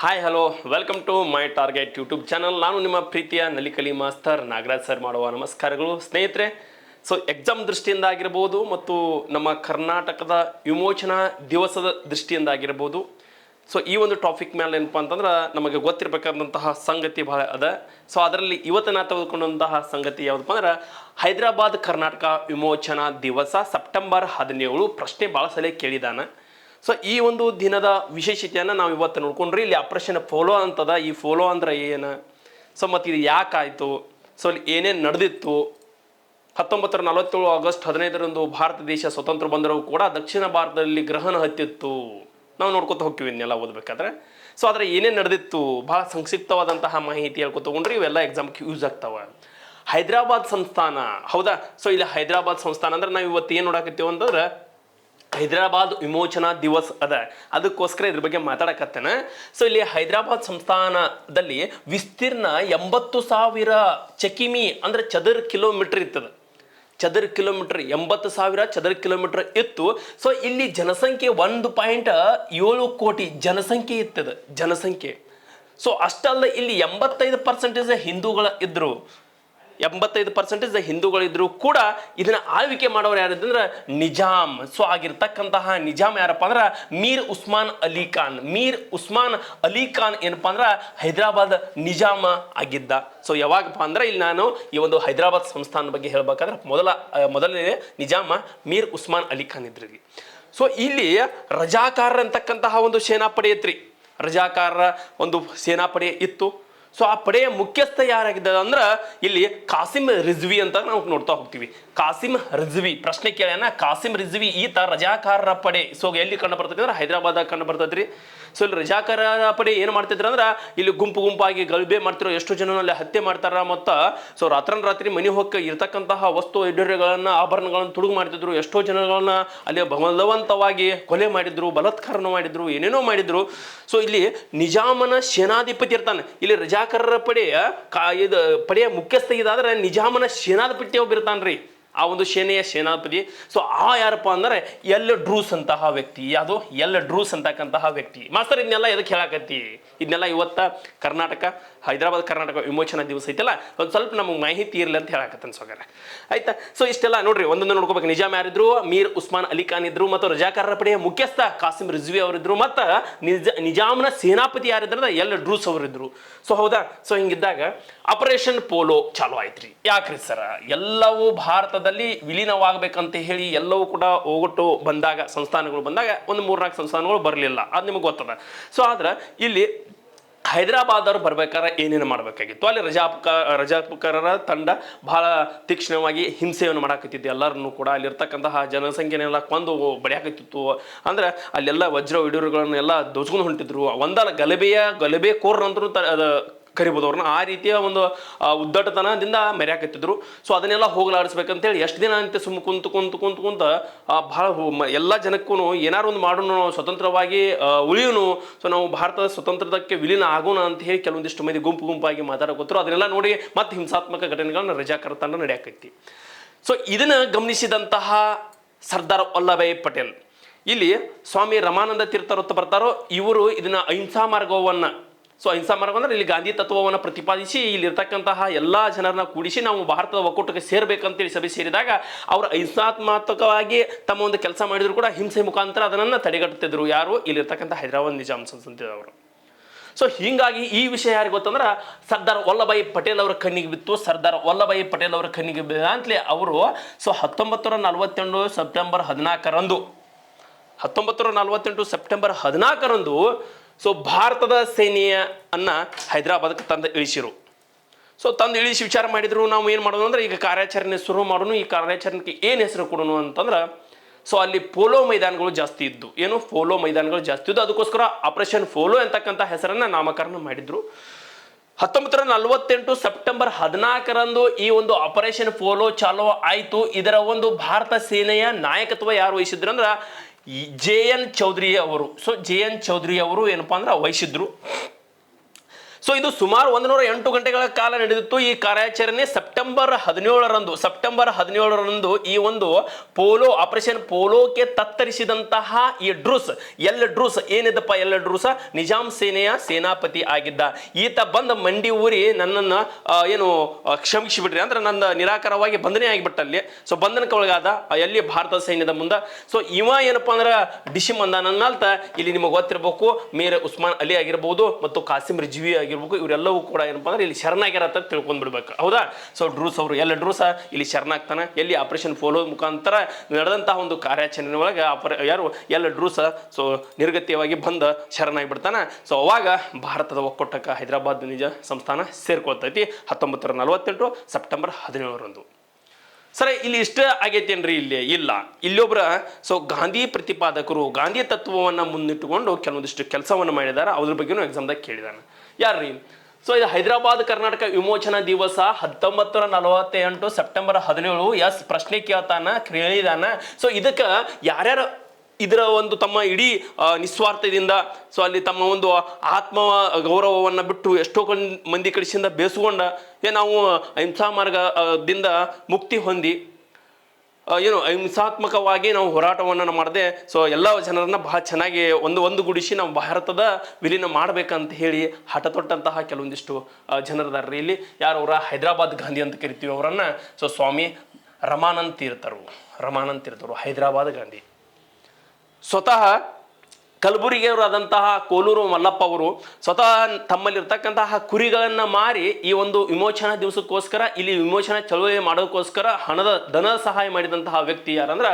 Hi hello welcome to my target YouTube channel ನಾನು ನಿಮ್ಮ ಪ್ರೀತಿಯ ನಲಿಕಲಿ ಮಾಸ್ತರ್ ನಾಗರಾಜ್ ಸರ್ ಮಾಡುವ ನಮಸ್ಕಾರಗಳು. ಸ್ನೇಹಿತರೆ ಸೊ ಎಕ್ಸಾಮ್ ದೃಷ್ಟಿಯಿಂದ ಆಗಿರ್ಬೋದು ಮತ್ತು ನಮ್ಮ ಕರ್ನಾಟಕದ ವಿಮೋಚನಾ ದಿವಸದ ದೃಷ್ಟಿಯಿಂದ ಆಗಿರ್ಬೋದು ಸೊ ಈ ಒಂದು ಟಾಪಿಕ್ ಮೇಲೆ ಏನಪ್ಪ ಅಂತಂದ್ರೆ ನಮಗೆ ಗೊತ್ತಿರಬೇಕಾದಂತಹ ಸಂಗತಿ ಬಹಳ ಅದ. ಸೊ ಅದರಲ್ಲಿ ಇವತ್ತು ತೆಗೆದುಕೊಂಡಂತಹ ಸಂಗತಿ ಯಾವುದಪ್ಪ ಅಂದ್ರೆ ಹೈದರಾಬಾದ್ ಕರ್ನಾಟಕ ವಿಮೋಚನಾ ದಿವಸ ಸೆಪ್ಟೆಂಬರ್ ಹದಿನೇಳು ಪ್ರಶ್ನೆ ಭಾಳ ಸಲ ಕೇಳಿದಾನೆ. ಸೊ ಈ ಒಂದು ದಿನದ ವಿಶೇಷತೆಯನ್ನು ನಾವು ಇವತ್ತು ನೋಡ್ಕೊಂಡ್ರಿ. ಇಲ್ಲಿ ಆಪರೇಷನ್ ಫಾಲೋ ಅಂತದ. ಈ ಫಾಲೋ ಅಂದ್ರೆ ಏನು? ಸೊ ಮತ್ತು ಇದು ಯಾಕಾಯಿತು? ಸೊ ಇಲ್ಲಿ ಏನೇನು ನಡೆದಿತ್ತು? ಹತ್ತೊಂಬತ್ತರ ನಲವತ್ತೇಳು ಆಗಸ್ಟ್ ಹದಿನೈದರಂದು ಭಾರತ ದೇಶ ಸ್ವತಂತ್ರ ಬಂದರೂ ಕೂಡ ದಕ್ಷಿಣ ಭಾರತದಲ್ಲಿ ಗ್ರಹಣ ಹತ್ತಿತ್ತು. ನಾವು ನೋಡ್ಕೊತ ಹೋಗ್ತೀವಿ ಇನ್ನೆಲ್ಲ ಓದಬೇಕಾದ್ರೆ. ಸೊ ಆದರೆ ಏನೇನು ನಡೆದಿತ್ತು? ಭಾಳ ಸಂಕ್ಷಿಪ್ತವಾದಂತಹ ಮಾಹಿತಿ ಹೇಳ್ಕೊತಗೊಂಡ್ರಿ ಇವೆಲ್ಲ ಎಕ್ಸಾಮ್ಗೆ ಯೂಸ್ ಆಗ್ತಾವೆ. ಹೈದರಾಬಾದ್ ಸಂಸ್ಥಾನ. ಹೌದಾ? ಸೊ ಇಲ್ಲಿ ಹೈದರಾಬಾದ್ ಸಂಸ್ಥಾನ ಅಂದ್ರೆ ನಾವು ಇವತ್ತು ಏನು ನೋಡಾಕತ್ತೀವಿ ಅಂತಂದ್ರೆ ಹೈದರಾಬಾದ್ ವಿಮೋಚನಾ ದಿವಸ್ ಅದ. ಅದಕ್ಕೋಸ್ಕರ ಇದ್ರ ಬಗ್ಗೆ ಮಾತಾಡಕತ್ತೇನೆ. ಸೊ ಇಲ್ಲಿ ಹೈದರಾಬಾದ್ ಸಂಸ್ಥಾನದಲ್ಲಿ ವಿಸ್ತೀರ್ಣ ಎಂಬತ್ತು ಸಾವಿರ ಚಕಿಮಿ ಅಂದ್ರೆ ಚದರ್ ಕಿಲೋಮೀಟರ್ ಇರ್ತದೆ. ಚದರ್ ಕಿಲೋಮೀಟರ್, ಎಂಬತ್ತು ಸಾವಿರ ಚದರ್ ಕಿಲೋಮೀಟರ್ ಇತ್ತು. ಸೊ ಇಲ್ಲಿ ಜನಸಂಖ್ಯೆ ಒಂದು ಪಾಯಿಂಟ್ ಏಳು ಕೋಟಿ ಜನಸಂಖ್ಯೆ ಇರ್ತದೆ, ಜನಸಂಖ್ಯೆ. ಸೊ ಅಷ್ಟಲ್ಲ ಇಲ್ಲಿ ಎಂಬತ್ತೈದು ಪರ್ಸೆಂಟೇಜ್ ಹಿಂದೂಗಳ ಇದ್ರು. ಎಂಬತ್ತೈದು ಪರ್ಸೆಂಟೇಜ್ ಹಿಂದೂಗಳಿದ್ರು ಕೂಡ ಇದನ್ನ ಆಳ್ವಿಕೆ ಮಾಡೋರು ಯಾರಿದ್ರೆ ನಿಜಾಮ್. ಸೊ ಆಗಿರ್ತಕ್ಕಂತಹ ನಿಜಾಮ್ ಯಾರಪ್ಪ ಅಂದ್ರೆ ಮೀರ್ ಉಸ್ಮಾನ್ ಅಲಿ ಖಾನ್. ಮೀರ್ ಉಸ್ಮಾನ್ ಅಲಿ ಖಾನ್ ಏನಪ್ಪ ಅಂದ್ರೆ ಹೈದರಾಬಾದ್ ನಿಜಾಮ ಆಗಿದ್ದ. ಸೊ ಯಾವಾಗಪ್ಪ ಅಂದ್ರೆ ಇಲ್ಲಿ ನಾನು ಈ ಒಂದು ಹೈದರಾಬಾದ್ ಸಂಸ್ಥಾನ ಬಗ್ಗೆ ಹೇಳ್ಬೇಕಂದ್ರೆ ಮೊದಲ ಮೊದಲನೇ ನಿಜಾಮ ಮೀರ್ ಉಸ್ಮಾನ್ ಅಲಿ ಖಾನ್ ಇದ್ರಿ ಸೊ ಇಲ್ಲಿ ರಜಾಕಾರ ಅಂತಕ್ಕಂತಹ ಒಂದು ಸೇನಾಪಡೆ ಐತ್ರಿ. ರಜಾಕಾರರ ಒಂದು ಸೇನಾಪಡೆ ಇತ್ತು. ಸೊ ಆ ಪಡೆಯ ಮುಖ್ಯಸ್ಥ ಯಾರಾಗಿದ್ದ ಅಂದ್ರೆ ಇಲ್ಲಿ ಕಾಸಿಮ್ ರಿಜ್ವಿ ಅಂತ ನಾವು ನೋಡ್ತಾ ಹೋಗ್ತೀವಿ. ಕಾಸಿಮ್ ರಿಜ್ವಿ. ಪ್ರಶ್ನೆ ಕೇಳ್ಯಾನ, ಕಾಸಿಂ ರಿಜ್ವಿ ಈತ ರಜಾಕಾರರ ಪಡೆ. ಸೊ ಎಲ್ಲಿ ಕಂಡು ಬರ್ತೈತಿ ಅಂದ್ರೆ ಹೈದರಾಬಾದ್ ಕಂಡು ಬರ್ತೈತ್ರಿ. ಸೊ ಇಲ್ಲಿ ರಜಾಕಾರರ ಪಡೆ ಏನು ಮಾಡ್ತಿದ್ರು ಅಂದ್ರೆ, ಇಲ್ಲಿ ಗುಂಪು ಗುಂಪಾಗಿ ಗಲಭೆ ಮಾಡ್ತಿರೋ ಎಷ್ಟು ಜನ ಅಲ್ಲಿ ಹತ್ಯೆ ಮಾಡ್ತಾರ ಮತ್ತು ಸೊ ರಾತ್ರಿ ರಾತ್ರಿ ಮನೆ ಹೋಗಿ ಇರ್ತಕ್ಕಂತಹ ವಸ್ತು ವೈಡೂರ್ಯಗಳನ್ನ ಆಭರಣಗಳನ್ನು ತುಡುಗು ಮಾಡ್ತಿದ್ರು. ಎಷ್ಟೋ ಜನಗಳನ್ನ ಅಲ್ಲಿ ಬಲವಂತವಾಗಿ ಕೊಲೆ ಮಾಡಿದ್ರು, ಬಲಾತ್ಕಾರನ ಮಾಡಿದ್ರು, ಏನೇನೋ ಮಾಡಿದ್ರು. ಸೊ ಇಲ್ಲಿ ನಿಜಾಮನ ಸೇನಾಧಿಪತಿ ಇರ್ತಾನೆ. ಇಲ್ಲಿ ರಜಾಕಾರರ ಪಡೆಯ ಕಾ, ಇದು ಪಡೆಯ ಮುಖ್ಯಸ್ಥ ಇದಾದ್ರೆ ನಿಜಾಮನ ಸೇನಾಧಿಪತಿ ಒಬ್ಬ ಇರ್ತಾನ್ರಿ. ಆ ಒಂದು ಸೇನೆಯ ಸೇನಾಪತಿ. ಸೊ ಆ ಯಾರಪ್ಪ ಅಂದ್ರೆ ಎಲ್ ಡ್ರೂಸ್ ಅಂತಹ ವ್ಯಕ್ತಿ. ಯಾವುದು? ಎಲ್ ಡ್ರೂಸ್ ಅಂತಕ್ಕಂತಹ ವ್ಯಕ್ತಿ. ಮಾಸ್ತರ್ ಇದನ್ನೆಲ್ಲ ಎದಕ್ಕೆ ಹೇಳಕತ್ತಿ? ಇದನ್ನೆಲ್ಲ ಇವತ್ತ ಕರ್ನಾಟಕ ಹೈದರಾಬಾದ್, ಕರ್ನಾಟಕ ವಿಮೋಚನಾ ದಿವಸ ಐತಲ್ಲ, ಒಂದು ಸ್ವಲ್ಪ ನಮಗೆ ಮಾಹಿತಿ ಇರಲಿ ಅಂತ ಹೇಳಕತ್ತೇನೆ ಸೊಗರ. ಆಯ್ತಾ? ಸೊ ಇಷ್ಟೆಲ್ಲ ನೋಡ್ರಿ, ಒಂದೊಂದು ನೋಡ್ಕೋಬೇಕು. ನಿಜಾಮ್ ಯಾರಿದ್ರು, ಮೀರ್ ಉಸ್ಮಾನ್ ಅಲಿ ಖಾನ್ ಇದ್ರು, ಮತ್ತು ರಜಾಕಾರರ ಪಡೆಯ ಮುಖ್ಯಸ್ಥ ಕಾಸಿಂ ರಿಜ್ವಿ ಅವರಿದ್ರು, ಮತ್ತು ನಿಜ, ನಿಜಾಮ್ನ ಸೇನಾಪತಿ ಯಾರಿದ್ರು ಎಲ್ ಡ್ರೂಸ್ ಅವರಿದ್ರು. ಸೊ ಹೌದಾ? ಸೊ ಹಿಂಗಿದ್ದಾಗ ಆಪರೇಷನ್ ಪೋಲೋ ಚಾಲು ಆಯ್ತ್ರಿ. ಯಾಕ್ರಿ ಸರ? ಎಲ್ಲವೂ ಭಾರತದಲ್ಲಿ ವಿಲೀನವಾಗಬೇಕಂತ ಹೇಳಿ ಎಲ್ಲವೂ ಕೂಡ ಹೋಗೊಟ್ಟು ಬಂದಾಗ, ಸಂಸ್ಥಾನಗಳು ಬಂದಾಗ ಒಂದು ಮೂರ್ನಾಲ್ಕು ಸಂಸ್ಥಾನಗಳು ಬರಲಿಲ್ಲ. ಅದು ನಿಮಗೆ ಗೊತ್ತದ. ಸೊ ಆದ್ರೆ ಇಲ್ಲಿ ಹೈದರಾಬಾದ್ ಅವರು ಬರ್ಬೇಕಾದ್ರೆ ಏನೇನು ಮಾಡಬೇಕಾಗಿತ್ತು? ಅಲ್ಲಿ ರಜಾಪಕ, ರಜಾಪಕರರ ತಂಡ ಬಹಳ ತೀಕ್ಷ್ಣವಾಗಿ ಹಿಂಸೆಯನ್ನು ಮಾಡಾಕತ್ತಿತ್ತು. ಎಲ್ಲರನ್ನು ಕೂಡ ಅಲ್ಲಿರ್ತಕ್ಕಂತಹ ಜನಸಂಖ್ಯೆನೆಲ್ಲ ಕೊಂದು ಬಡಿಯಾಕತ್ತಿತ್ತು. ಅಂದ್ರೆ ಅಲ್ಲೆಲ್ಲ ವಜ್ರ ವಿಡೂರುಗಳನ್ನೆಲ್ಲ ದೋಚ್ಕೊಂಡು ಹೊಂಟಿದ್ರು. ಒಂದಲ್ಲ ಗಲಭೆಯ ಗಲಭೆ ಕೋರ್ನಂತರೂ ತ ಕರಿಬೋದು ಅವ್ರನ್ನ ಆ ರೀತಿಯ ಒಂದು ಉದ್ದಟತನದಿಂದ ಮೆರ್ಯಾಕತ್ತಿದ್ರು. ಸೊ ಅದನ್ನೆಲ್ಲ ಹೋಗಲಾಡಿಸ್ಬೇಕಂತೇಳಿ ಎಷ್ಟು ದಿನ ಅಂತ ಸುಮ್ಮ ಕುಂತು ಕುಂತು ಕುಂತು, ಕುಂತ ಭಾಳ ಎಲ್ಲ ಜನಕ್ಕೂ ಏನಾರು ಒಂದು ಮಾಡೋಣ ಸ್ವತಂತ್ರವಾಗಿ ಉಳಿಯೋನು. ಸೊ ನಾವು ಭಾರತದ ಸ್ವತಂತ್ರದಕ್ಕೆ ವಿಲೀನ ಆಗೋಣ ಅಂತ ಹೇಳಿ ಕೆಲವೊಂದಿಷ್ಟು ಮಂದಿ ಗುಂಪು ಗುಂಪಾಗಿ ಮಾತಾಡಕೋತ್ರು. ಅದನ್ನೆಲ್ಲ ನೋಡಿ ಮತ್ತೆ ಹಿಂಸಾತ್ಮಕ ಘಟನೆಗಳನ್ನ ರಜಾ ತಂಡ ನಡೆಯಾಕೈತಿ. ಸೊ ಇದನ್ನ ಗಮನಿಸಿದಂತಹ ಸರ್ದಾರ್ ವಲ್ಲಭಾಯ್ ಪಟೇಲ್. ಇಲ್ಲಿ ಸ್ವಾಮಿ ರಮಾನಂದ ತೀರ್ಥರತ್ತು ಬರ್ತಾರೋ, ಇವರು ಇದನ್ನ ಅಹಿಂಸಾ ಮಾರ್ಗವನ್ನ ಸೊ ಅಹಿಂಸಾ ಮಾರ್ಗ ಅಂದ್ರೆ ಇಲ್ಲಿ ಗಾಂಧಿ ತತ್ವವನ್ನು ಪ್ರತಿಪಾದಿಸಿ ಇಲ್ಲಿರ್ತಕ್ಕಂತಹ ಎಲ್ಲ ಜನರನ್ನ ಕೂಡಿಸಿ ನಾವು ಭಾರತದ ಒಕ್ಕೂಟಕ್ಕೆ ಸೇರ್ಬೇಕಂತೇಳಿ ಸಭೆ ಸೇರಿದಾಗ ಅವರು ಅಹಿಂಸಾತ್ಮಕವಾಗಿ ತಮ್ಮ ಒಂದು ಕೆಲಸ ಮಾಡಿದ್ರು ಕೂಡ ಹಿಂಸೆ ಮುಖಾಂತರ ಅದನ್ನು ತಡೆಗಟ್ಟುತ್ತಿದ್ದರು ಯಾರು? ಇಲ್ಲಿರ್ತಕ್ಕಂಥ ಹೈದರಾಬಾದ್ ನಿಜಾಮ್ ಸಂಸಂತಿದವರು ಸೊ ಹೀಗಾಗಿ ಈ ವಿಷಯ ಯಾರಿಗೆ ಗೊತ್ತಂದ್ರೆ ಸರ್ದಾರ್ ವಲ್ಲಭಾಯಿ ಪಟೇಲ್ ಅವರ ಕಣ್ಣಿಗೆ ಬಿತ್ತು. ಸರ್ದಾರ್ ವಲ್ಲಭಾಯಿ ಪಟೇಲ್ ಅವರ ಕಣ್ಣಿಗೆ ಅಂತಲೇ ಅವರು ಸೊ ಹತ್ತೊಂಬತ್ತು ನಲವತ್ತೆಂಟು ಸೆಪ್ಟೆಂಬರ್ ಹದಿನಾಲ್ಕರಂದು ಹತ್ತೊಂಬತ್ತು ನಲವತ್ತೆಂಟು ಸೆಪ್ಟೆಂಬರ್ ಹದಿನಾಲ್ಕರಂದು ಸೊ ಭಾರತದ ಸೇನೆಯ ಅನ್ನ ಹೈದರಾಬಾದ್ಗೆ ತಂದು ಇಳಿಸಿರು. ಸೊ ತಂದು ಇಳಿಸಿ ವಿಚಾರ ಮಾಡಿದ್ರು, ನಾವು ಏನು ಮಾಡೋದು ಅಂದ್ರೆ ಈಗ ಕಾರ್ಯಾಚರಣೆ ಶುರು ಮಾಡೋನು, ಈ ಕಾರ್ಯಾಚರಣೆಗೆ ಏನು ಹೆಸರು ಕೊಡೋನು ಅಂತಂದ್ರೆ ಸೊ ಅಲ್ಲಿ ಪೋಲೋ ಮೈದಾನಗಳು ಜಾಸ್ತಿ ಇದ್ದು. ಏನು? ಪೋಲೋ ಮೈದಾನಗಳು ಜಾಸ್ತಿ ಇದ್ದು. ಅದಕ್ಕೋಸ್ಕರ ಆಪರೇಷನ್ ಫೋಲೋ ಅಂತಕ್ಕಂಥ ಹೆಸರನ್ನ ನಾಮಕರಣ ಮಾಡಿದ್ರು. ಹತ್ತೊಂಬತ್ತರ ನಲವತ್ತೆಂಟು ಸೆಪ್ಟೆಂಬರ್ ಹದಿನಾಲ್ಕರಂದು ಈ ಒಂದು ಆಪರೇಷನ್ ಫೋಲೋ ಚಾಲೋ ಆಯಿತು. ಇದರ ಒಂದು ಭಾರತ ಸೇನೆಯ ನಾಯಕತ್ವ ಯಾರು ವಹಿಸಿದ್ರು ಅಂದ್ರೆ ಜೆ ಎನ್ ಚೌಧರಿ ಅವರು ಸೊ ಜೆ ಎನ್ ಚೌಧರಿ ಅವರು ಏನಪ್ಪ ಅಂದ್ರೆ ವಹಿಸಿದ್ರು ಸೊ ಇದು ಸುಮಾರು ಒಂದು ನೂರ ಎಂಟು ಗಂಟೆಗಳ ಕಾಲ ನಡೆದಿತ್ತು. ಈ ಕಾರ್ಯಾಚರಣೆ ಸೆಪ್ಟೆಂಬರ್ ಹದಿನೇಳರಂದು ಸೆಪ್ಟೆಂಬರ್ ಹದಿನೇಳರಂದು ಈ ಒಂದು ಪೋಲೋ, ಆಪರೇಷನ್ ಪೋಲೋಕ್ಕೆ ತತ್ತರಿಸಿದಂತಹ ಈ ಡ್ರೂಸ್, ಎಲ್ ಡ್ರೂಸ್, ಏನಿದಪ್ಪ ಎಲ್ ಡ್ರೂಸ? ನಿಜಾಂ ಸೇನೆಯ ಸೇನಾಪತಿ ಆಗಿದ್ದ. ಈತ ಬಂದ ಮಂಡಿ ಊರಿ ನನ್ನನ್ನು ಏನು ಕ್ಷಮಿಸಿಬಿಟ್ರಿ. ಅಂದ್ರೆ ನನ್ನ ನಿರಾಕಾರವಾಗಿ ಬಂಧನೆ ಆಗಿಬಿಟ್ಟ ಅಲ್ಲಿ. ಸೊ ಬಂಧನಕ್ಕೆ ಒಳಗಾದ ಎಲ್ಲಿ ಭಾರತ ಸೈನ್ಯದ ಮುಂದೆ. ಸೊ ಇವ ಏನಪ್ಪಾ ಅಂದ್ರೆ, ಡಿಶಿ ಮಂದ ನನ್ನಲ್ತ ಇಲ್ಲಿ ನಿಮಗೆ ಗೊತ್ತಿರಬೇಕು. ಮೇರ್ ಉಸ್ಮಾನ್ ಅಲಿ ಆಗಿರಬಹುದು ಮತ್ತು ಕಾಸಿಂ ರಿಜ್ವಿ ಆಗಿರ್ಬೇಕು, ಇವರೆಲ್ಲವೂ ಕೂಡ ಏನಪ್ಪ ಅಂದ್ರೆ ಇಲ್ಲಿ ಶರಣಾಗಿರತ್ತ ತಿಳ್ಕೊಂಡ್ಬಿಡ್ಬೇಕು. ಹೌದಾ? ಸೊ ಡ್ರೂಸ್ ಅವರು, ಎಲ್ಲ ಡ್ರೂಸ ಇಲ್ಲಿ ಶರಣಾಗ್ತಾನೆ, ಎಲ್ಲಿ ಆಪರೇಷನ್ ಫೋಲೋ ಮುಖಾಂತರ ನಡೆದಂತಹ ಒಂದು ಕಾರ್ಯಾಚರಣೆ ಒಳಗೆ ಆಪರ ಯಾರು, ಎಲ್ಲ ಡ್ರೂಸ ಸೊ ನಿರ್ಗತಿಯವಾಗಿ ಬಂದ ಶರಣಾಗಿಬಿಡ್ತಾನೆ. ಸೊ ಅವಾಗ ಭಾರತದ ಒಕ್ಕೂಟಕ್ಕೆ ಹೈದರಾಬಾದ್ ನಿಜ ಸಂಸ್ಥಾನ ಸೇರ್ಕೊಳ್ತೈತಿ, ಹತ್ತೊಂಬತ್ತರ ನಲವತ್ತೆಂಟು ಸೆಪ್ಟೆಂಬರ್ ಹದಿನೇಳರಂದು. ಸರಿ, ಇಲ್ಲಿ ಇಷ್ಟ ಆಗೈತೇನ್ರಿ? ಇಲ್ಲಿ ಇಲ್ಲ. ಇಲ್ಲೊಬ್ರ ಸೊ ಗಾಂಧಿ ಪ್ರತಿಪಾದಕರು, ಗಾಂಧಿ ತತ್ವವನ್ನು ಮುಂದಿಟ್ಟುಕೊಂಡು ಕೆಲವೊಂದಿಷ್ಟು ಕೆಲಸವನ್ನು ಮಾಡಿದ್ದಾರೆ, ಅದ್ರ ಬಗ್ಗೆನೂ ಎಕ್ಸಾಮ್ದಾಗ ಕೇಳಿದಾನೆ. ಯಾರ್ರಿ? ಸೊ ಇದು ಹೈದರಾಬಾದ್ ಕರ್ನಾಟಕ ವಿಮೋಚನಾ ದಿವಸ ಹತ್ತೊಂಬತ್ತು ನಲವತ್ತೆಂಟು ಸೆಪ್ಟೆಂಬರ್ ಹದಿನೇಳು ಎಸ್ ಪ್ರಶ್ನೆ ಕೇಳ್ತಾನ, ಕೇಳಿದಾನ. ಸೊ ಇದಕ್ಕೆ ಯಾರ್ಯಾರು ಇದರ ಒಂದು ತಮ್ಮ ಇಡೀ ನಿಸ್ವಾರ್ಥದಿಂದ ಸೊ ಅಲ್ಲಿ ತಮ್ಮ ಒಂದು ಆತ್ಮ ಗೌರವವನ್ನು ಬಿಟ್ಟು ಎಷ್ಟೋ ಮಂದಿ ಕಡಿಸಿಂದ ಬೇಸ್ಕೊಂಡ ಏ, ನಾವು ಅಹಿಂಸಾ ಮಾರ್ಗದಿಂದ ಮುಕ್ತಿ ಹೊಂದಿ ಏನು ಅಹಿಂಸಾತ್ಮಕವಾಗಿ ನಾವು ಹೋರಾಟವನ್ನು ಮಾಡದೆ ಸೊ ಎಲ್ಲ ಜನರನ್ನ ಬಹಳ ಚೆನ್ನಾಗಿ ಒಂದು ಒಂದು ಗುಡಿಸಿ ನಾವು ಭಾರತದ ವಿಲೀನ ಮಾಡಬೇಕಂತ ಹೇಳಿ ಹಠ ತೊಟ್ಟಂತಹ ಕೆಲವೊಂದಿಷ್ಟು ಜನರದಾರ್ರಿ. ಇಲ್ಲಿ ಯಾರು ಅವರ ಹೈದರಾಬಾದ್ ಗಾಂಧಿ ಅಂತ ಕರಿತೀವಿ ಅವರನ್ನು ಸೊ ಸ್ವಾಮಿ ರಮಾನಂದ್ ತೀರ್ಥರು ರಮಾನಂದ್ ತೀರ್ಥರು, ಹೈದರಾಬಾದ್ ಗಾಂಧಿ. ಸ್ವತಃ ಕಲಬುರಗಿಯವರಾದಂತಹ ಕೋಲೂರು ಮಲ್ಲಪ್ಪ ಅವರು ಸ್ವತಃ ತಮ್ಮಲ್ಲಿರ್ತಕ್ಕಂತಹ ಕುರಿಗಳನ್ನು ಮಾರಿ ಈ ಒಂದು ವಿಮೋಚನಾ ದಿವಸಕ್ಕೋಸ್ಕರ, ಇಲ್ಲಿ ವಿಮೋಚನಾ ಚಳುವಳಿ ಮಾಡೋಕ್ಕೋಸ್ಕರ ಹಣದ ಧನ ಸಹಾಯ ಮಾಡಿದಂತಹ ವ್ಯಕ್ತಿ ಯಾರಂದ್ರೆ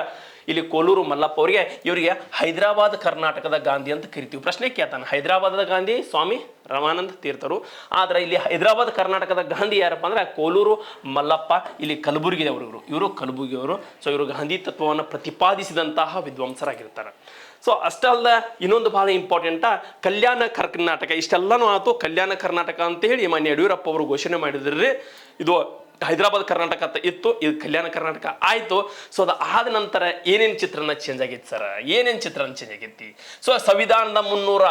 ಇಲ್ಲಿ ಕೋಲೂರು ಮಲ್ಲಪ್ಪ ಅವರಿಗೆ ಇವರಿಗೆ ಹೈದರಾಬಾದ್ ಕರ್ನಾಟಕದ ಗಾಂಧಿ ಅಂತ ಕರಿತೀವಿ. ಪ್ರಶ್ನೆ ಕೇಳ್ತಾನೆ, ಹೈದರಾಬಾದದ ಗಾಂಧಿ ಸ್ವಾಮಿ ರಮಾನಂದ ತೀರ್ಥರು. ಆದ್ರೆ ಇಲ್ಲಿ ಹೈದರಾಬಾದ್ ಕರ್ನಾಟಕದ ಗಾಂಧಿ ಯಾರಪ್ಪ ಅಂದ್ರೆ ಕೋಲೂರು ಮಲ್ಲಪ್ಪ, ಇಲ್ಲಿ ಕಲಬುರಗಿದವರು ಇವರು. ಇವರು ಕಲಬುರಗಿಯವರು. ಸೊ ಇವರು ಗಾಂಧಿ ತತ್ವವನ್ನು ಪ್ರತಿಪಾದಿಸಿದಂತಹ ವಿದ್ವಾಂಸರಾಗಿರ್ತಾರೆ. ಸೊ ಅಷ್ಟೇ ಅಲ್ಲ ಇನ್ನೊಂದು ಬಹಳ ಇಂಪಾರ್ಟೆಂಟ ಕಲ್ಯಾಣ ಕರ್ನಾಟಕ. ಇಷ್ಟೆಲ್ಲನೂ ಆಯಿತು ಕಲ್ಯಾಣ ಕರ್ನಾಟಕ ಅಂತ ಹೇಳಿ ಮಾನ್ಯ ಯಡಿಯೂರಪ್ಪ ಅವರು ಘೋಷಣೆ ಮಾಡಿದ್ರಿ. ಇದು ಹೈದರಾಬಾದ್ ಕರ್ನಾಟಕ ಅಂತ ಇತ್ತು, ಇದು ಕಲ್ಯಾಣ ಕರ್ನಾಟಕ ಆಯಿತು. ಸೊ ಅದು ಆದ ನಂತರ ಏನೇನು ಚಿತ್ರನ ಚೇಂಜ್ ಆಗೈತಿ ಸರ್ ಏನೇನು ಚಿತ್ರನ ಚೇಂಜ್ ಆಗೈತಿ ಸೊ ಸಂವಿಧಾನದ ಮುನ್ನೂರ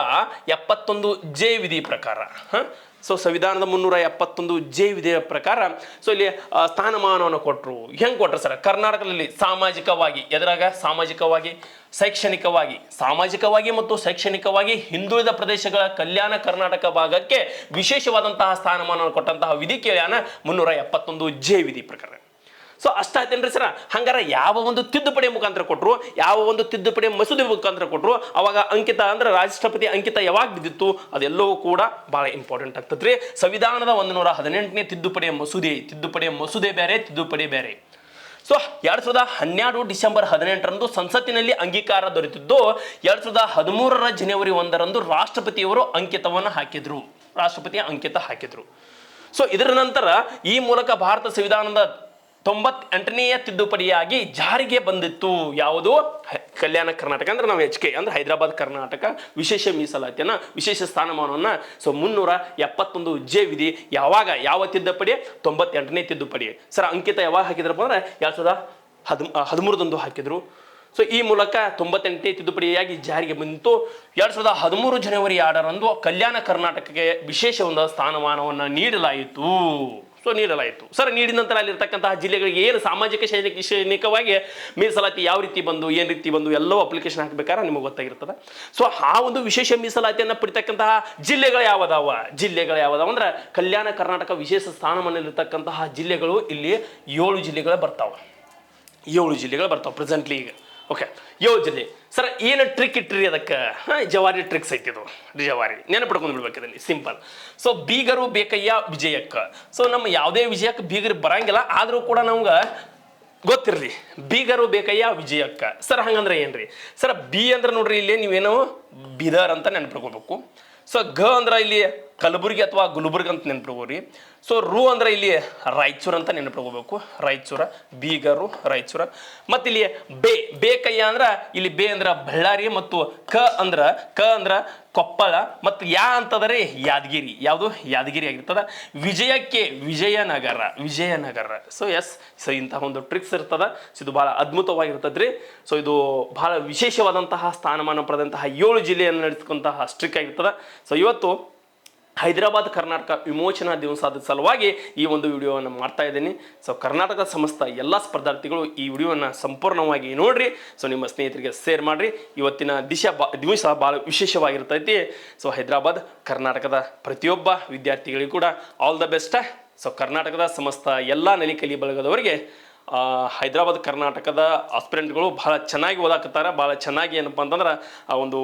ಎಪ್ಪತ್ತೊಂದು ಜೆ ವಿಧಿ ಪ್ರಕಾರ, ಹಾಂ? ಸೊ ಸಂವಿಧಾನದ ಮುನ್ನೂರ ಎಪ್ಪತ್ತೊಂದು ಜೆ ವಿಧೇಯ ಪ್ರಕಾರ ಸೊ ಇಲ್ಲಿ ಸ್ಥಾನಮಾನವನ್ನು ಕೊಟ್ಟರು ಹೆಂಗೆ ಕೊಟ್ಟರು ಸರ್? ಕರ್ನಾಟಕದಲ್ಲಿ ಸಾಮಾಜಿಕವಾಗಿ, ಎದುರಾಗ ಸಾಮಾಜಿಕವಾಗಿ, ಶೈಕ್ಷಣಿಕವಾಗಿ, ಸಾಮಾಜಿಕವಾಗಿ ಮತ್ತು ಶೈಕ್ಷಣಿಕವಾಗಿ ಹಿಂದುಳಿದ ಪ್ರದೇಶಗಳ ಕಲ್ಯಾಣ ಕರ್ನಾಟಕ ಭಾಗಕ್ಕೆ ವಿಶೇಷವಾದಂತಹ ಸ್ಥಾನಮಾನವನ್ನು ಕೊಟ್ಟಂತಹ ವಿಧಿ ಕೇಳಿಯಾನ ಮುನ್ನೂರ ಎಪ್ಪತ್ತೊಂದು ಜೆ ವಿಧಿ ಪ್ರಕಾರ. ಸೊ ಅಷ್ಟಾಯ್ತೇನ್ರಿ ಸರ? ಹಂಗಾರ ಯಾವ ಒಂದು ತಿದ್ದುಪಡಿ ಮುಖಾಂತರ ಕೊಟ್ಟರು ಯಾವ ಒಂದು ತಿದ್ದುಪಡಿ ಮಸೂದೆ ಮುಖಾಂತರ ಕೊಟ್ಟರು ಅವಾಗ ಅಂಕಿತ ಅಂದ್ರೆ ರಾಷ್ಟ್ರಪತಿ ಅಂಕಿತ ಯಾವಾಗ ಬಿದ್ದಿತ್ತು, ಅದೆಲ್ಲವೂ ಕೂಡ ಬಹಳ ಇಂಪಾರ್ಟೆಂಟ್ ಆಗ್ತದ್ರಿ. ಸಂವಿಧಾನದ ಒಂದು ನೂರ ಹದಿನೆಂಟನೇ ತಿದ್ದುಪಡಿಯ ಮಸೂದೆ ತಿದ್ದುಪಡಿಯ ಮಸೂದೆ ಬೇರೆ, ತಿದ್ದುಪಡಿ ಬೇರೆ. ಸೊ ಎರಡ್ ಸಾವಿರದ ಹನ್ನೆರಡು ಡಿಸೆಂಬರ್ ಹದಿನೆಂಟರಂದು ಸಂಸತ್ತಿನಲ್ಲಿ ಅಂಗೀಕಾರ ದೊರೆತಿದ್ದು, ಎರಡ್ ಸಾವಿರದ ಹದಿಮೂರರ ಜನವರಿ ಒಂದರಂದು ರಾಷ್ಟ್ರಪತಿಯವರು ಅಂಕಿತವನ್ನು ಹಾಕಿದ್ರು. ರಾಷ್ಟ್ರಪತಿ ಅಂಕಿತ ಹಾಕಿದ್ರು. ಸೊ ಇದರ ನಂತರ ಈ ಮೂಲಕ ಭಾರತ ಸಂವಿಧಾನದ ತೊಂಬತ್ತೆಂಟನೆಯ ತಿದ್ದುಪಡಿಯಾಗಿ ಜಾರಿಗೆ ಬಂದಿತ್ತು. ಯಾವುದು? ಕಲ್ಯಾಣ ಕರ್ನಾಟಕ ಅಂದ್ರೆ ನಾವು ಎಚ್ ಕೆ ಅಂದ್ರೆ ಹೈದರಾಬಾದ್ ಕರ್ನಾಟಕ ವಿಶೇಷ ಮೀಸಲಾತಿಯನ್ನ, ವಿಶೇಷ ಸ್ಥಾನಮಾನವನ್ನ. ಸೊ ಮುನ್ನೂರ ಎಪ್ಪತ್ತೊಂದು ಜೆ ವಿಧಿ ಯಾವಾಗ ಯಾವ ತಿದ್ದುಪಡಿ? ತೊಂಬತ್ತೆಂಟನೇ ತಿದ್ದುಪಡಿ. ಸರ್, ಅಂಕಿತ ಯಾವಾಗ ಹಾಕಿದ್ರಪ್ಪ ಅಂದ್ರೆ ಎರಡ್ ಸಾವಿರದ ಹದ್ ಹದಿಮೂರದಂದು ಹಾಕಿದ್ರು. ಸೊ ಈ ಮೂಲಕ ತೊಂಬತ್ತೆಂಟನೇ ತಿದ್ದುಪಡಿಯಾಗಿ ಜಾರಿಗೆ ಬಂದಿತ್ತು. ಎರಡ್ ಸಾವಿರದ ಹದಿಮೂರು ಜನವರಿ ಎರಡರಂದು ಕಲ್ಯಾಣ ಕರ್ನಾಟಕಕ್ಕೆ ವಿಶೇಷ ಒಂದು ಸ್ಥಾನಮಾನವನ್ನು ನೀಡಲಾಯಿತು. ಸೊ ನೀಡಲಾಯಿತು. ಸರ್, ನೀಡಿದ ನಂತರ ಅಲ್ಲಿರ್ತಕ್ಕಂತಹ ಜಿಲ್ಲೆಗಳಿಗೆ ಏನು ಸಾಮಾಜಿಕ ಶೈಕ್ಷಣಿಕ ಶೈಕ್ಷಣಿಕವಾಗಿ ಮೀಸಲಾತಿ ಯಾವ ರೀತಿ ಬಂದು, ಏನು ರೀತಿ ಬಂದು, ಎಲ್ಲವೂ ಅಪ್ಲಿಕೇಶನ್ ಹಾಕಬೇಕಾದ್ರೆ ನಿಮಗೆ ಗೊತ್ತಾಗಿರ್ತದೆ. ಸೊ, ಆ ಒಂದು ವಿಶೇಷ ಮೀಸಲಾತಿಯನ್ನು ಪಡಿತಕ್ಕಂತಹ ಜಿಲ್ಲೆಗಳು ಯಾವದಾವ? ಜಿಲ್ಲೆಗಳು ಯಾವದಾವ? ಅಂದ್ರೆ ಕಲ್ಯಾಣ ಕರ್ನಾಟಕ ವಿಶೇಷ ಸ್ಥಾನಮಾನದಲ್ಲಿರ್ತಕ್ಕಂತಹ ಜಿಲ್ಲೆಗಳು ಇಲ್ಲಿ ಏಳು ಜಿಲ್ಲೆಗಳು ಬರ್ತಾವ. ಏಳು ಜಿಲ್ಲೆಗಳು ಬರ್ತಾವೆ ಪ್ರೆಸೆಂಟ್ಲಿ ಈಗ. ಓಕೆ, ಯೋಜನೆ. ಸರ್, ಏನು ಟ್ರಿಕ್ ಇಟ್ಟಿರಿ ಅದಕ್ಕೆ? ಹಾಂ, ಜವಾರಿ ಟ್ರಿಕ್ಸ್ ಐತಿ ಇದು. ಜವಾರಿ. ನೆನಪಿಡ್ಕೊಂಡು ಬಿಡ್ಬೇಕು ಇದರಲ್ಲಿ. ಸಿಂಪಲ್ ಸೊ ಬೀಗರು ಬೇಕಯ್ಯ ವಿಜಯಕ್ಕ. ಸೊ ನಮ್ಮ ಯಾವುದೇ ವಿಜಯಕ್ಕೆ ಬೀಗರು ಬರಂಗಿಲ್ಲ, ಆದರೂ ಕೂಡ ನಮ್ಗೆ ಗೊತ್ತಿರಲಿ. ಬೀಗರು ಬೇಕಯ್ಯ ವಿಜಯಕ್ಕ. ಸರ್, ಹಂಗಂದ್ರೆ ಏನ್ರಿ? ಸರ್, ಬಿ ಅಂದ್ರೆ ನೋಡ್ರಿ, ಇಲ್ಲಿ ನೀವೇನು ಬೀದರ್ ಅಂತ ನೆನಪಿಡ್ಕೋಬೇಕು ಸೊ ಗ ಅಂದ್ರೆ ಇಲ್ಲಿ ಕಲಬುರಗಿ ಅಥವಾ ಗುಲ್ಬರ್ಗ ಅಂತ ನೆನ್ಪಿಡ್ಕೋರಿ ಸೊ ರು ಅಂದ್ರೆ ಇಲ್ಲಿ ರಾಯಚೂರು ಅಂತ ನೆನಪಿಗೋಬೇಕು ರಾಯಚೂರ, ಬೀಗರು, ರಾಯಚೂರ. ಮತ್ತು ಇಲ್ಲಿ ಬೇ ಬೇಕಯ್ಯ ಅಂದ್ರೆ ಇಲ್ಲಿ ಬೇ ಅಂದ್ರೆ ಬಳ್ಳಾರಿ ಮತ್ತು ಕ ಅಂದ್ರ ಕ ಅಂದ್ರ ಕೊಪ್ಪಳ ಮತ್ತು ಯಾ ಅಂತಂದರೆ ಯಾದಗಿರಿ. ಯಾವುದು? ಯಾದಗಿರಿ ಆಗಿರ್ತದ. ವಿಜಯಕ್ಕೆ Vijayanagara Vijayanagara. So yes so ಇಂತಹ ಒಂದು ಟ್ರಿಕ್ಸ್ ಇರ್ತದ. ಸೊ ಇದು ಬಹಳ ಅದ್ಭುತವಾಗಿರ್ತದ್ರಿ. ಸೊ ಇದು ಬಹಳ ವಿಶೇಷವಾದಂತಹ ಸ್ಥಾನಮಾನ ಪಡೆದಂತಹ ಏಳು ಜಿಲ್ಲೆಯನ್ನು ನಡೆಸ್ಕೊಂತಹ ಸ್ಟ್ರಿಕ್ ಆಗಿರ್ತದ. ಸೊ ಇವತ್ತು ಹೈದರಾಬಾದ್ ಕರ್ನಾಟಕ ವಿಮೋಚನಾ ದಿವಸದ ಸಲುವಾಗಿ ಈ ಒಂದು ವಿಡಿಯೋವನ್ನು ಮಾಡ್ತಾ ಇದ್ದೀನಿ. ಸೊ ಕರ್ನಾಟಕ ಸಮಸ್ತ ಎಲ್ಲ ಸ್ಪರ್ಧಾರ್ಥಿಗಳು ಈ ವಿಡಿಯೋವನ್ನು ಸಂಪೂರ್ಣವಾಗಿ ನೋಡ್ರಿ. ಸೊ ನಿಮ್ಮ ಸ್ನೇಹಿತರಿಗೆ ಶೇರ್ ಮಾಡಿರಿ. ಇವತ್ತಿನ ದಿಶಾ ಬಾ, ದಿವಸ ಭಾಳ ವಿಶೇಷವಾಗಿರ್ತೈತಿ. ಸೊ ಹೈದರಾಬಾದ್ ಕರ್ನಾಟಕದ ಪ್ರತಿಯೊಬ್ಬ ವಿದ್ಯಾರ್ಥಿಗಳಿಗೂ ಕೂಡ ಆಲ್ ದ ಬೆಸ್ಟ್ ಸೊ ಕರ್ನಾಟಕದ ಸಮಸ್ತ ಎಲ್ಲ ನಲಿಕಲಿ ಬಳಗದವರಿಗೆ ಹೈದರಾಬಾದ್ ಕರ್ನಾಟಕದ ಆಸ್ಪಿರೆಂಟ್ಗಳು ಭಾಳ ಚೆನ್ನಾಗಿ ಓದಾಕತ್ತಾರ. ಭಾಳ ಚೆನ್ನಾಗಿ ಏನಪ್ಪ ಅಂತಂದ್ರೆ ಆ ಒಂದು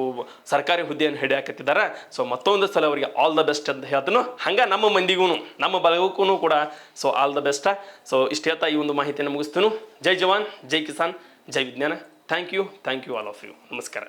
ಸರ್ಕಾರಿ ಹುದ್ದೆಯನ್ನು ಹಿಡಿಯಾಕತ್ತಿದ್ದಾರೆ ಸೊ ಮತ್ತೊಂದು ಸಲ ಅವರಿಗೆ ಆಲ್ ದ ಬೆಸ್ಟ್ ಅಂತ ಹೇಳ್ತಾನು. ಹಂಗೆ ನಮ್ಮ ಮಂದಿಗೂ ನಮ್ಮ ಬಲಗಕ್ಕೂ ಕೂಡ so all the best so ಇಷ್ಟು ಹೇಳ್ತಾ ಈ ಒಂದು ಮಾಹಿತಿಯನ್ನು ಮುಗಿಸ್ತೀನು. ಜೈ ಜವಾನ್, ಜೈ ಕಿಸಾನ್, ಜೈ ವಿಜ್ಞಾನ. Thank you thank you all of you ನಮಸ್ಕಾರ.